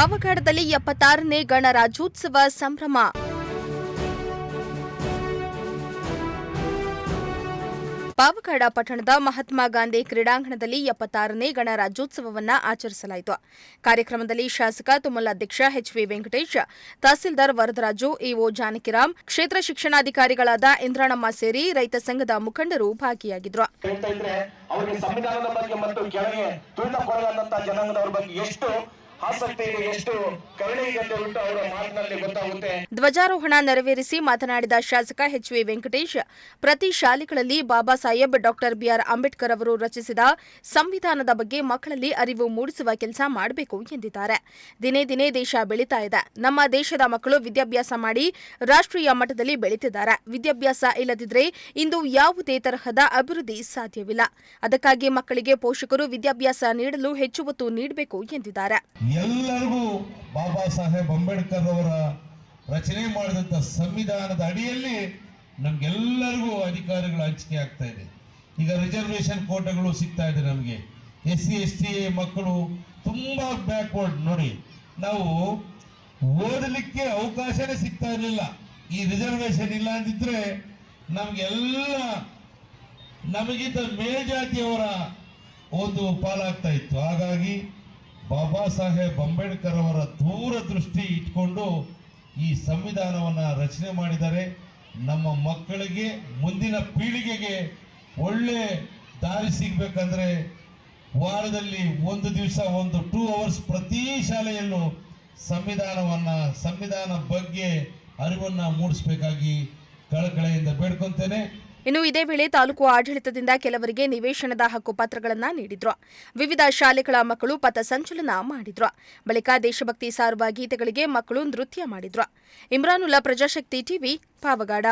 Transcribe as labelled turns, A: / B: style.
A: ಪಾವಗಡದಲ್ಲಿ ಎಪ್ಪತ್ತಾರನೇ ಗಣರಾಜ್ಯೋತ್ಸವ ಸಂಭ್ರಮ. ಪಾವಗಡ ಪಟ್ಟಣದ ಮಹಾತ್ಮ ಗಾಂಧಿ ಕ್ರೀಡಾಂಗಣದಲ್ಲಿ ಎಪ್ಪತ್ತಾರನೇ ಗಣರಾಜ್ಯೋತ್ಸವವನ್ನು ಆಚರಿಸಲಾಯಿತು. ಕಾರ್ಯಕ್ರಮದಲ್ಲಿ ಶಾಸಕ ತುಮಲ ಅಧ್ಯಕ್ಷ ಎಚ್ವಿ ವೆಂಕಟೇಶ್, ತಹಸೀಲ್ದಾರ್ ವರದರಾಜು, ಇಒ ಜಾನಕಿರಾಮ್, ಕ್ಷೇತ್ರ ಶಿಕ್ಷಣಾಧಿಕಾರಿಗಳಾದ ಇಂದ್ರಾಣಮ್ಮ ಸೇರಿ ರೈತ ಸಂಘದ ಮುಖಂಡರು ಭಾಗಿಯಾಗಿದ್ರು.
B: ಸಂವಿಧಾನದ ಬಗ್ಗೆ ಮತ್ತು ಕೆಳಗೆ ಜನಾಂಗದವರ ಬಗ್ಗೆ ಎಷ್ಟು
A: ಧ್ವಜಾರೋಹಣ ನೆರವೇರಿಸಿ ಮಾತನಾಡಿದ ಶಾಸಕ ಎಚ್ ವಿ ವೆಂಕಟೇಶ್, ಪ್ರತಿ ಶಾಲೆಗಳಲ್ಲಿ ಬಾಬಾ ಸಾಹೇಬ್ ಡಾಕ್ಟರ್ ಬಿಆರ್ ಅಂಬೇಡ್ಕರ್ ಅವರು ರಚಿಸಿದ ಸಂವಿಧಾನದ ಬಗ್ಗೆ ಮಕ್ಕಳಲ್ಲಿ ಅರಿವು ಮೂಡಿಸುವ ಕೆಲಸ ಮಾಡಬೇಕು ಎಂದಿದ್ದಾರೆ. ದಿನೇ ದಿನೇ ದೇಶ ಬೆಳೀತಾ ಇದೆ. ನಮ್ಮ ದೇಶದ ಮಕ್ಕಳು ವಿದ್ಯಾಭ್ಯಾಸ ಮಾಡಿ ರಾಷ್ಟ್ರೀಯ ಮಟ್ಟದಲ್ಲಿ ಬೆಳೀತಿದ್ದಾರೆ. ವಿದ್ಯಾಭ್ಯಾಸ ಇಲ್ಲದಿದ್ರೆ ಇಂದು ಯಾವುದೇ ತರಹದ ಅಭಿವೃದ್ಧಿ ಸಾಧ್ಯವಿಲ್ಲ. ಅದಕ್ಕಾಗಿ ಮಕ್ಕಳಿಗೆ ಪೋಷಕರು ವಿದ್ಯಾಭ್ಯಾಸ ನೀಡಲು ಹೆಚ್ಚು ಒತ್ತು ನೀಡಬೇಕು ಎಂದಿದ್ದಾರೆ.
C: ಎಲ್ಲರಿಗೂ ಬಾಬಾ ಸಾಹೇಬ್ ಅಂಬೇಡ್ಕರ್ ಅವರ ರಚನೆ ಮಾಡಿದಂಥ ಸಂವಿಧಾನದ ಅಡಿಯಲ್ಲಿ ನಮಗೆಲ್ಲರಿಗೂ ಅಧಿಕಾರಗಳು ಹಂಚಿಕೆ ಆಗ್ತಾ ಇದೆ. ಈಗ ರಿಸರ್ವೇಶನ್ ಕೋಟೆಗಳು ಸಿಗ್ತಾ ಇದೆ ನಮಗೆ. ಎಸ್ ಸಿ, ಎಸ್ ಟಿ ಮಕ್ಕಳು ತುಂಬ ಬ್ಯಾಕ್ವರ್ಡ್ ನೋಡಿ. ನಾವು ಓದಲಿಕ್ಕೆ ಅವಕಾಶನೇ ಸಿಗ್ತಾ ಇರಲಿಲ್ಲ. ಈ ರಿಸರ್ವೇಶನ್ ಇಲ್ಲ ಅಂದಿದ್ರೆ ನಮಗೆಲ್ಲ ನಮಗಿಂತ ಮೇಲ್ಜಾತಿಯವರ ಒಂದು ಪಾಲಾಗ್ತಾ ಇತ್ತು. ಹಾಗಾಗಿ ಬಾಬಾ ಸಾಹೇಬ್ ಅಂಬೇಡ್ಕರ್ ಅವರ ದೂರದೃಷ್ಟಿ ಇಟ್ಕೊಂಡು ಈ ಸಂವಿಧಾನವನ್ನು ರಚನೆ ಮಾಡಿದ್ದಾರೆ. ನಮ್ಮ ಮಕ್ಕಳಿಗೆ, ಮುಂದಿನ ಪೀಳಿಗೆಗೆ ಒಳ್ಳೆ ದಾರಿ ಸಿಗಬೇಕಂದ್ರೆ ವಾರದಲ್ಲಿ ಒಂದು ದಿವಸ, ಒಂದು ಟೂ ಅವರ್ಸ್ ಪ್ರತಿ ಶಾಲೆಯಲ್ಲೂ ಸಂವಿಧಾನವನ್ನು, ಸಂವಿಧಾನ ಬಗ್ಗೆ ಅರಿವನ್ನು ಮೂಡಿಸ್ಬೇಕಾಗಿ ಕಳಕಳೆಯಿಂದ ಬೇಡ್ಕೊತೇನೆ.
A: ಇನ್ನು ಇದೇ ವೇಳೆ ತಾಲೂಕು ಆಡಳಿತದಿಂದ ಕೆಲವರಿಗೆ ನಿವೇಶನದ ಹಕ್ಕು ಪತ್ರಗಳನ್ನು ನೀಡಿದ್ರು. ವಿವಿಧ ಶಾಲೆಗಳ ಮಕ್ಕಳು ಪಥಸಂಚಲನ ಮಾಡಿದ್ರು. ಬಳಿಕ ದೇಶಭಕ್ತಿ ಸಾರುವ ಗೀತೆಗಳಿಗೆ ಮಕ್ಕಳು ನೃತ್ಯ ಮಾಡಿದ್ರು. ಇಮ್ರಾನುಲ್ಲಾ ಪ್ರಜಾಶಕ್ತಿ ಟಿವಿ, ಪಾವಗಾಡ.